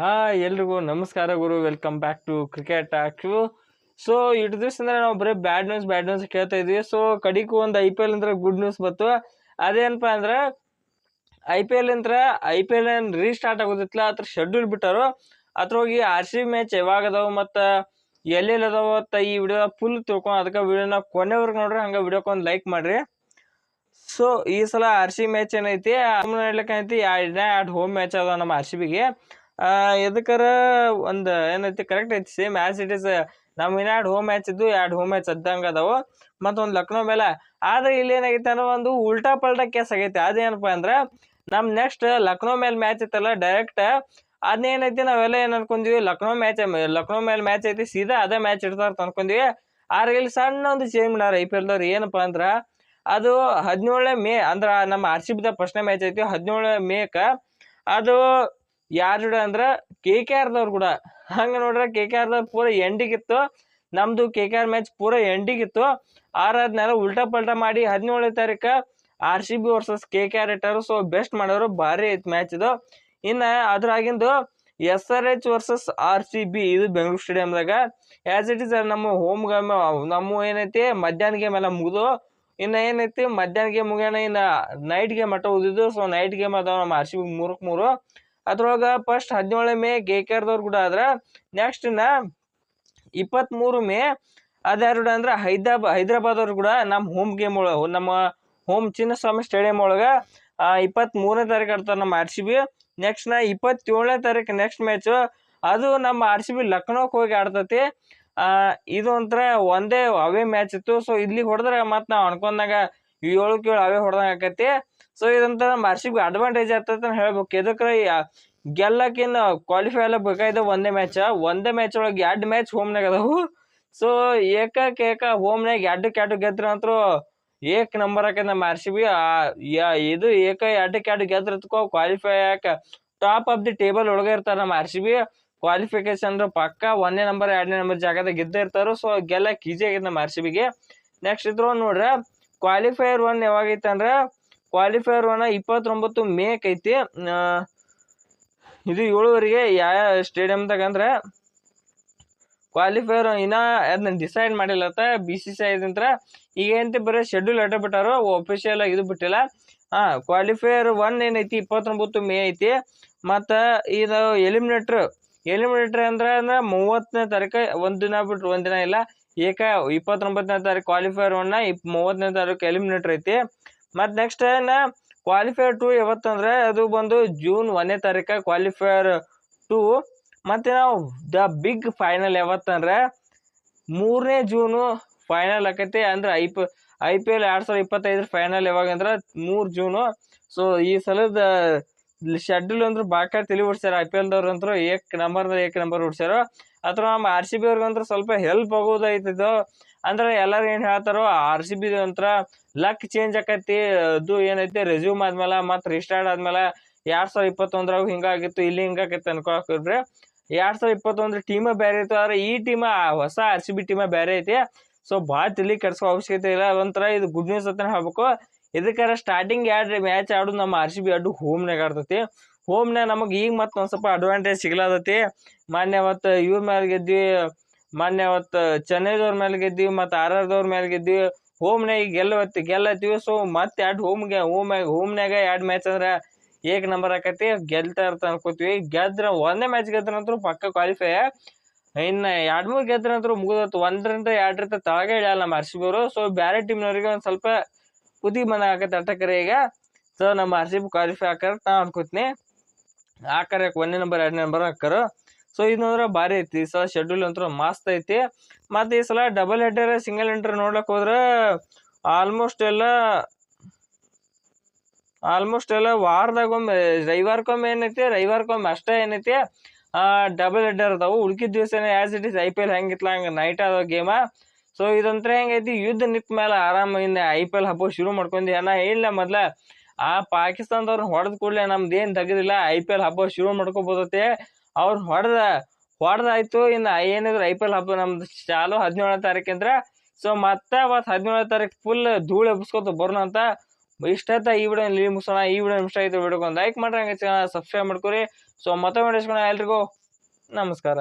ಹಾ ಎಲ್ರಿಗೂ ನಮಸ್ಕಾರ ಗುರು. ವೆಲ್ಕಮ್ ಬ್ಯಾಕ್ ಟು ಕ್ರಿಕೆಟ್ ಆಕ್ಟು ಸೊ ಇಟ್ಟು ಅಂದ್ರೆ ನಾವು ಬರೀ ಬ್ಯಾಡ್ ನ್ಯೂಸ್ ಬ್ಯಾಡ್ ನ್ಯೂಸ್ ಕೇಳ್ತಾ ಇದ್ವಿ. ಸೊ ಕಡಿಕೂ ಒಂದು ಐ ಪಿ ಎಲ್ ಅಂದ್ರೆ ಗುಡ್ ನ್ಯೂಸ್ ಬಂತು. ಅದೇನಪ್ಪ ಅಂದ್ರೆ ಐ ಪಿ ಎಲ್ ಅಂದ್ರೆ ಐ ಪಿ ಎಲ್ ಏನು ರೀಸ್ಟಾರ್ಟ್ ಆಗೋದಿತ್ತಲ್ಲ, ಅದ್ರ ಶೆಡ್ಯೂಲ್ ಬಿಟ್ಟಾರು. ಅದ್ರ ಹೋಗಿ ಆರ್ ಸಿ ಮ್ಯಾಚ್ ಯಾವಾಗ ಅದಾವ ಮತ್ತು ಎಲ್ಲೆಲ್ಲಿ ಅದಾವ ತೈ ಈ ವಿಡಿಯೋ ಫುಲ್ ತಿಳ್ಕೊ ಅದಕ್ಕೆ ವಿಡಿಯೋನ ಕೊನೆವರೆಗೆ ನೋಡ್ರಿ, ಹಂಗೆ ವಿಡಿಯೋಕೊಂದು ಲೈಕ್ ಮಾಡ್ರಿ. ಸೊ ಈ ಸಲ ಆರ್ ಸಿ ಮ್ಯಾಚ್ ಏನೈತಿ? ನೋಡ್ಲಿಕ್ಕೆ ಐತಿ ಎರಡು ಎರಡು ಹೋಮ್ ಮ್ಯಾಚ್ ಅದಾವ ನಮ್ಮ ಆರ್ ಸಿ ಬಿಗೆ ಎದಕ್ಕಾರ ಒಂದು ಏನೈತಿ ಕರೆಕ್ಟ್ ಐತಿ ಸೇಮ್ ಆ್ಯಸ್ ಇಟ್ ಇಸ್ ನಮ್ಮ ಎರಡು ಹೋಮ್ ಮ್ಯಾಚ್ ಇದ್ದು ಎರಡು ಹೋಮ್ ಮ್ಯಾಚ್ ಅದ್ದಂಗೆ ಅದಾವು. ಮತ್ತೊಂದು ಲಕ್ನೋ ಮೇಲೆ. ಆದ್ರೆ ಇಲ್ಲಿ ಏನಾಗೈತೆ ಅನ್ನೋ ಒಂದು ಉಲ್ಟಾ ಪಲ್ಟಾ ಕೇಸ್ ಆಗೈತಿ. ಅದೇನಪ್ಪ ಅಂದ್ರೆ ನಮ್ಮ ನೆಕ್ಸ್ಟ್ ಲಕ್ನೋ ಮೇಲೆ ಮ್ಯಾಚ್ ಇತ್ತಲ್ಲ ಡೈರೆಕ್ಟ್ ಅದನ್ನೇನೈತಿ ನಾವೆಲ್ಲ ಏನು ಅನ್ಕೊಂಡ್ವಿ, ಲಕ್ನೋ ಮ್ಯಾಚ್ ಲಕ್ನೋ ಮೇಲೆ ಮ್ಯಾಚ್ ಐತಿ, ಸೀದಾ ಅದೇ ಮ್ಯಾಚ್ ಇಡ್ತಾರ ಅಂತ ಆದ್ರೆ ಇಲ್ಲಿ ಸಣ್ಣ ಒಂದು ಚೇಂಜ್ ಮಾಡ್ಯಾರ ಐ ಪಿ ಎಲ್ದವ್ರು ಏನಪ್ಪ ಅಂದ್ರೆ, ಅದು ಹದಿನೇಳನೇ ಮೇ, ಅಂದ್ರೆ ನಮ್ಮ ಆರ್ ಸಿ ಬಿದ ಫಸ್ಟ್ನೇ ಮ್ಯಾಚ್ ಐತಿ, ಹದಿನೇಳನೇ ಮೇಕ, ಅದು ಯಾರ ಜೋಡ ಅಂದ್ರೆ ಕೆ ಕೆ ಆರ್ದವ್ರು ಕೂಡ. ಹಂಗೆ ನೋಡ್ರೆ ಕೆ ಕೆ ಆರ್ದವ್ರು ಪೂರ ಎಂಡಿಗಿತ್ತು. ನಮ್ದು ಕೆ ಕೆ ಆರ್ ಮ್ಯಾಚ್ ಪೂರ ಎಂಡಿಗಿತ್ತು. ಆರಾದ್ಮೇಲೆ ಉಲ್ಟಾ ಪಲ್ಟಾ ಮಾಡಿ ಹದಿನೇಳನೇ ತಾರೀಕ R C B versus K K R ಇಟ್ಟಾರು. So best ಮಾಡೋರು ಭಾರಿ ಐತ್ ಮ್ಯಾಚ್ ಇದು. ಇನ್ನು ಅದ್ರಾಗಿಂದು S R H versus R C B ಇದು ಬೆಂಗಳೂರು ಸ್ಟೇಡಿಯಮ್ದಾಗ ಆ್ಯಸ್ ಇಟ್ ಇಸ್ ನಮ್ಮ ಹೋಮ್ ಗೇಮ್ ನಮ್ಮ ಏನೈತಿ, ಮಧ್ಯಾಹ್ನ ಗೇಮ್ ಎಲ್ಲ ಮುಗಿದು, ಇನ್ನು ಏನೈತಿ, ಮಧ್ಯಾಹ್ನ ಗೇಮ್ ಮುಗಿಯೋಣ ಇನ್ನು ನೈಟ್ ಗೇಮ್ ಮಟ್ಟ ಉಳಿದಿದ್ದು. ಸೊ ನೈಟ್ ಗೇಮ್ ಅದಾವ ನಮ್ಮ ಆರ್ ಸಿ ಬಿ ಮೂರಕ್ಕೆ ಮೂರು. ಅದ್ರೊಳಗೆ ಫಸ್ಟ್ ಹದಿನೇಳನೇ ಮೇ ಆರ್ದವ್ರು ಕೂಡ ಆದ್ರೆ ನೆಕ್ಸ್ಟ್ ಇನ್ನ ಇಪ್ಪತ್ತ್ಮೂರು ಮೇ ಅದ್ಯಾರು ಅಂದ್ರೆ ಹೈದರಾಬಾದ್ ಹೈದ್ರಾಬಾದ್ ಅವ್ರು ಕೂಡ ನಮ್ಮ ಹೋಮ್ ಗೇಮ್ ಒಳಗೆ, ನಮ್ಮ ಹೋಮ್ ಚಿನ್ನಸ್ವಾಮಿ ಸ್ಟೇಡಿಯಂ ಒಳಗೆ ಇಪ್ಪತ್ತ್ಮೂರನೇ ತಾರೀಕು ಆಡ್ತಾರೆ ನಮ್ಮ ಆರ್ ಸಿ ಬಿ ನೆಕ್ಸ್ಟ್ನ ಇಪ್ಪತ್ತೇಳನೇ ತಾರೀಕು ನೆಕ್ಸ್ಟ್ ಮ್ಯಾಚು ಅದು ನಮ್ಮ ಆರ್ ಸಿ ಬಿ ಲಕ್ನೋಕ್ಕೆ ಹೋಗಿ ಆಡ್ತತಿ. ಇದು ಒಂಥರ ಒಂದೇ ಅವೇ ಮ್ಯಾಚ್ ಇತ್ತು. ಸೊ ಇಲ್ಲಿಗೆ ಹೊಡೆದ್ರೆ ಮತ್ತು ನಾವು ಅನ್ಕೊಂಡಾಗ ಏಳಕ್ಕೆ ಕೇಳು ಅವೇ ಹೊಡೆದಂಗೆ ಆಕೈತಿ. ಸೊ ಇದಂತ ಸಿ ಅಡ್ವಾಂಟೇಜ್ ಆಗ್ತೈತೆ ಅಂತ ಹೇಳ್ಬೇಕು. ಎದಕ್ಕೆ ಗೆಲ್ಲಕ್ಕಿನ್ನ ಕ್ವಾಲಿಫೈ ಎಲ್ಲ ಬೇಕಾಯ್ತು ಒಂದೇ ಮ್ಯಾಚ್ ಒಂದೇ ಮ್ಯಾಚ್ ಒಳಗೆ ಎರಡು ಮ್ಯಾಚ್ ಹೋಮ್ನಾಗ ಅದಾವು. ಸೊ ಏಕಕ್ಕೆ ಏಕ ಹೋಮ್ನಾಗ ಎರಡಕ್ಕೆ ಎರಡು ಗೆದ್ರ ಅಂತೂ ಏಕ್ ನಂಬರ್ ಆಕೈತೆ ನಮ್ಮ ಸಿ ಬಿ ಇದು ಏಕ ಎರಡಕ್ಕೆ ಎರಡು ಗೆದ್ರತ್ಕೋ ಕ್ವಾಲಿಫೈ ಯಾಕೆ ಟಾಪ್ ಆಫ್ ದಿ ಟೇಬಲ್ ಒಳಗೆ ಇರ್ತಾರೆ ನಮ್ಮ ಆರ್ ಸಿ ಬಿ ಕ್ವಾಲಿಫಿಕೇಶನ್ ಪಕ್ಕ ಒಂದನೇ ನಂಬರ್ ಎರಡನೇ ನಂಬರ್ ಜಾಗದಾಗ ಗೆದ್ದೇ ಇರ್ತಾರೋ. ಸೊ ಗೆಲ್ಲಕ್ಕೆ ಈಜಿ ಆಗಿದೆ ನಮ್ಮ ಆರ್ ಸಿ ಬಿಗೆ ನೆಕ್ಸ್ಟ್ ಇದ್ರೂ ನೋಡ್ರೆ ಕ್ವಾಲಿಫೈಯರ್ ಒನ್ ಯಾವಾಗೈತೆ ಅಂದ್ರೆ ಕ್ವಾಲಿಫೈಯರ್ ಒನ್ ಇಪ್ಪತ್ತೊಂಬತ್ತು ಮೇಕ್ ಐತಿ. ಇದು ಏಳುವರೆಗೆ ಯಾವ ಸ್ಟೇಡಿಯಮ್ದಾಗ ಅಂದ್ರೆ ಕ್ವಾಲಿಫೈಯರ್ ಇನ್ನ ಅದನ್ನ ಡಿಸೈಡ್ ಮಾಡಿಲ್ಲತ್ತ ಬಿ ಸಿ ಸಿ ಐದಂತ್ರ ಈಗ ಏನಂತೆ ಬರೀ ಶೆಡ್ಯೂಲ್ ಅಡ್ಡ ಅಫಿಷಿಯಲ್ ಒಫಿಷಿಯಲ್ ಇದು ಬಿಟ್ಟಿಲ್ಲ. ಹಾ ಕ್ವಾಲಿಫೈಯರ್ ಒನ್ ಏನೈತಿ, ಇಪ್ಪತ್ತೊಂಬತ್ತು ಮೇ ಐತಿ. ಮತ್ತು ಇದು ಎಲಿಮಿನೇಟ್ರ್ ಎಲಿಮಿನೇಟ್ರ್ ಅಂದ್ರೆ ಅಂದ್ರೆ ಮೂವತ್ತನೇ ತಾರೀಕು ಒಂದು ದಿನ ಒಂದಿನ ಇಲ್ಲ ಏಕ ಇಪ್ಪತ್ತೊಂಬತ್ತನೇ ತಾರೀಕು ಕ್ವಾಲಿಫೈಯರ್ ಒನ್ನ ಇಪ್ ಮೂವತ್ತನೇ ತಾರೀಕು ಎಲಿಮಿನೇಟ್ರ್ ಐತಿ. ಮತ್ತು ನೆಕ್ಸ್ಟ್ ಏನು? ಕ್ವಾಲಿಫೈಯರ್ ಟು ಯಾವತ್ತಂದ್ರೆ ಅದು ಬಂದು ಜೂನ್ ಒಂದನೇ ತಾರೀಕು ಕ್ವಾಲಿಫೈಯರ್ ಟೂ ಮತ್ತು ನಾವು ದ ಬಿಗ್ ಫೈನಲ್ ಯಾವತ್ತಂದ್ರೆ ಮೂರನೇ ಜೂನು ಫೈನಲ್ ಆಕೈತಿ. ಅಂದ್ರೆ I P I P L ಎರಡು ಸಾವಿರದ ಇಪ್ಪತ್ತೈದರ ಫೈನಲ್ ಯಾವಾಗ ಅಂದ್ರೆ ಮೂರು ಜೂನು ಸೊ ಈ ಸಲದ ಶೆಡ್ಯೂಲ್ ಅಂದ್ರೆ ಬಾಕಾ ತಲೆ ಓಡಿಸ್ಯಾರ ಐ ಪಿ ಎಲ್ದವ್ರು ಅಂತೂ ಏಕ್ ನಂಬರ್ ಏಕ್ ನಂಬರ್ ಹೊಡ್ಸ್ಯಾರ ಅಥವಾ ನಮ್ಮ ಆರ್ ಸಿ ಬಿ ಅವ್ರಿಗಂತ್ರ ಸ್ವಲ್ಪ ಹೆಲ್ಪ್ ಆಗೋದೈತಿದ್ದು ಅಂದ್ರೆ ಎಲ್ಲರೂ ಏನು ಹೇಳ್ತಾರೋ ಆರ್ ಸಿ ಬಿ ಅಂತ್ರ ಲಕ್ ಚೇಂಜ್ ಆಕೈತಿ ಅದು ಏನೈತಿ ರೆಸ್ಯೂಮ್ ಆದ್ಮೇಲೆ ಮತ್ತೆ ರಿಸ್ಟಾರ್ಟ್ ಆದ್ಮೇಲೆ ಎರಡ್ ಸಾವಿರದ ಇಪ್ಪತ್ತೊಂದ್ರಾಗ ಹಿಂಗಾಗಿತ್ತು, ಇಲ್ಲಿ ಹಿಂಗಾಗೈತೆ ಅನ್ಕೊಳಕ್ರಿ ಎರಡ್ ಸಾವಿರ ಇಪ್ಪತ್ತೊಂದ್ರ ಟೀಮ ಬೇರೆ ಇತ್ತು, ಆದ್ರೆ ಈ ಟೀಮ ಹೊಸ ಆರ್ ಸಿ ಬಿ ಟೀಮ ಬೇರೆ ಐತಿ. ಸೊ ಭಾಳ ತಿಳಿ ಕೆಡ್ಸೋ ಅವಶ್ಯಕತೆ ಇಲ್ಲ, ಒಂಥರ ಇದು ಗುಡ್ ನ್ಯೂಸ್ ಅಂತ ಹೇಳ್ಬೇಕು. ಇದಕ್ಕಾರ ಸ್ಟಾರ್ಟಿಂಗ್ ಎರಡು ಮ್ಯಾಚ್ ಆಡೋದು ನಮ್ಮ ಆರ್ ಸಿ ಬಿ ಆಡು ಹೋಮ್ನಾಗ ಆಡ್ತೈತಿ. ಹೋಮ್ನಾಗ ನಮಗೆ ಈಗ ಮತ್ತೆ ಒಂದು ಸ್ವಲ್ಪ ಅಡ್ವಾಂಟೇಜ್ ಸಿಗ್ಲಾದತಿ ಮೊನ್ನೆ ಮತ್ತು ಇವ್ರ ಮೇಲೆ ಗೆದ್ವಿ, ಮೊನ್ನೆ ಅವತ್ತು ಚೆನ್ನೈದವ್ರ ಮೇಲೆ ಗೆದ್ವಿ, ಮತ್ತು ಆರ್ ಆರ್ದವ್ರ ಮೇಲೆ ಗೆದ್ವಿ ಹೋಮ್ನಾಗ ಗೆಲ್ಲವತ್ತಿ, ಗೆಲ್ಲತ್ತೀವಿ. ಸೊ ಮತ್ತೆ ಎರಡು ಹೋಮ್ಗೆ ಹೋಮ್ಯಾಗ ಹೋಮ್ನಾಗ ಎರಡು ಮ್ಯಾಚ್ ಅಂದ್ರೆ ಏಕ್ ನಂಬರ್ ಆಕತಿ. ಗೆಲ್ತಾ ಇರ್ತ ಅನ್ಕೋತೀವಿ. ಗೆದ್ರ ಒಂದೇ ಮ್ಯಾಚ್ ಗೆದ್ರಂತೂ ಪಕ್ಕ ಕ್ವಾಲಿಫೈ ಇನ್ನು ಎರಡು ಮೂರು ಗೆದ್ರಂತೂ ಮುಗಿದತ್ತು ಒಂದರಿಂದ ಎರಡರಿಂದ ತಳಗೆ ಇಳಿಯಲ್ಲ ನಮ್ಮ ಆರ್ ಸಿ ಬಿ ಅವರು. ಸೊ ಬೇರೆ ಟೀಮ್ನವ್ರಿಗೆ ಒಂದು ಸ್ವಲ್ಪ ಕುದಿ ಬಂದ ಆಕೈತೆ ಅಟ್ಟಕರೆ ಈಗ. ಸೊ ನಮ್ಮ ಆರ್ ಸಿ ಬಿ ಕ್ವಾಲಿಫೈ ಹಾಕರ್ ನಾ ಅನ್ಕೋತೀನಿ. ಹಾಕಾರ ಒಂದೇ ನಂಬರ್ ಎರಡನೇ ನಂಬರ್ ಹಾಕರು? ಸೊ ಇದಂದ್ರೆ ಭಾರಿ ಐತಿ. ಈ ಸಲ ಶೆಡ್ಯೂಲ್ ಅಂತೂ ಮಸ್ತ್ ಐತಿ. ಮತ್ತು ಈ ಸಲ ಡಬಲ್ ಹೆಡ್ಡರ್ ಸಿಂಗಲ್ ಹೆಡ್ಡರ್ ನೋಡ್ಲಕ್ ಹೋದ್ರೆ ಆಲ್ಮೋಸ್ಟ್ ಎಲ್ಲ ಆಲ್ಮೋಸ್ಟ್ ಎಲ್ಲ ವಾರದಾಗೊಮ್ಮೆ, ರವಿವಾರಕ್ಕೊಮ್ಮೆ ಏನೈತಿ, ರವಿವಾರಕ್ಕೊಮ್ಮೆ ಅಷ್ಟೇ ಏನೈತಿ. ಡಬಲ್ ಹೆಡ್ಡರ್ ಅದಾವು. ಉಳ್ಕಿದ ದಿವಸ as it is I P L ಹೆಂಗಿತ್ತಲ್ಲ ಹಂಗೆ ನೈಟ್ ಆದ ಗೇಮ. ಸೊ ಇದಂತ್ರ ಹೆಂಗೈತಿ? ಯುದ್ಧ ನಿಂತ ಮೇಲೆ ಆರಾಮ ಇನ್ನು ಐ ಪಿ ಎಲ್ ಹಬ್ಬ ಶುರು ಮಾಡ್ಕೊಂಡಿ. ನಾ ಇಲ್ಲ ಮೊದ್ಲ ಆ ಪಾಕಿಸ್ತಾನದವ್ರನ್ನ ಹೊಡೆದ ಕೂಡಲೇ ನಮ್ದು ಏನು ತೆಗೆದಿಲ್ಲ. ಐ ಪಿ ಎಲ್ ಹಬ್ಬ ಶುರು ಮಾಡ್ಕೋಬೋದತ್ತೆ. ಅವ್ರು ಹೊಡೆದ, ಹೊಡೆದಾಯ್ತು. ಇನ್ನು ಏನಿದ್ರು ಐ ಪಿ ಎಲ್ ಹಬ್ಬ ನಮ್ದು ಚಾಲು ಹದಿನೇಳನೇ ತಾರೀಕಿಂದ್ರ ಸೊ ಮತ್ತೆ ಅವತ್ತು ಹದಿನೇಳನೇ ತಾರೀಕು ಫುಲ್ ಧೂಳು ಎಬ್ಸ್ಕೊತ ಬರೋಣ ಅಂತ. ಇಷ್ಟ ಆಯ್ತಾ ಈ ವಿಡಿಯೋ ಇಲ್ಲಿ ಮುಗಿಸೋಣ. ಈ ವಿಡಿಯೋ ಇಷ್ಟ ಆಯ್ತು ವಿಡಿಯೋಗೆ ಒಂದು ಲೈಕ್ ಮಾಡ್ರಿ ಹಂಗೆ ಸಬ್ಸ್ಕ್ರೈಬ್ ಮಾಡ್ಕೊರಿ. ಸೊ ಮತ್ತೊಮ್ಮೆ ಎಲ್ರಿಗೂ? ನಮಸ್ಕಾರ.